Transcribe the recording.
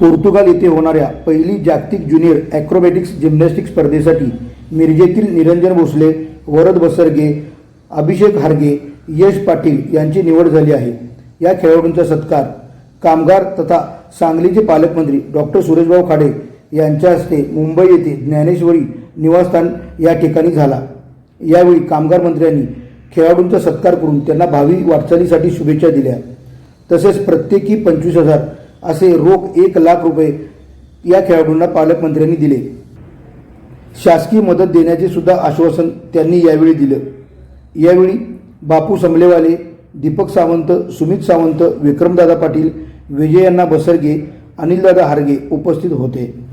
Portugal येथे होणाऱ्या पहिली जागतिक ज्युनियर ॲक्रोबॅटिक्स जिम्नॅस्टिक स्पर्धेसाठी मिरजेतील निरंजन भोसले वरद बसरगे अभिषेक हारगे यश पाटील यांची निवड झाली आहे. या खेळाडूंचा सत्कार कामगार तथा सांगलीचे पालकमंत्री डॉक्टर सुरेशभाऊ खाडे यांच्या हस्ते मुंबई येथे ज्ञानेश्वरी निवासस्थान या ठिकाणी झाला. यावेळी कामगार मंत्र्यांनी खेळाडूंचा सत्कार करून त्यांना भावी वाटचालीसाठी शुभेच्छा दिल्या. तसेच प्रत्येकी पंचवीस हजार असे रोख एक लाख रुपये या खेळाडूंना पालकमंत्र्यांनी दिले. शासकीय मदत देण्याचे सुद्धा आश्वासन त्यांनी यावेळी दिलं. यावेळी बापू समलेवाले दीपक सावंत सुमित सावंत विक्रमदादा पाटील विजयअण्णा बसरगे अनिलदादा हारगे उपस्थित होते.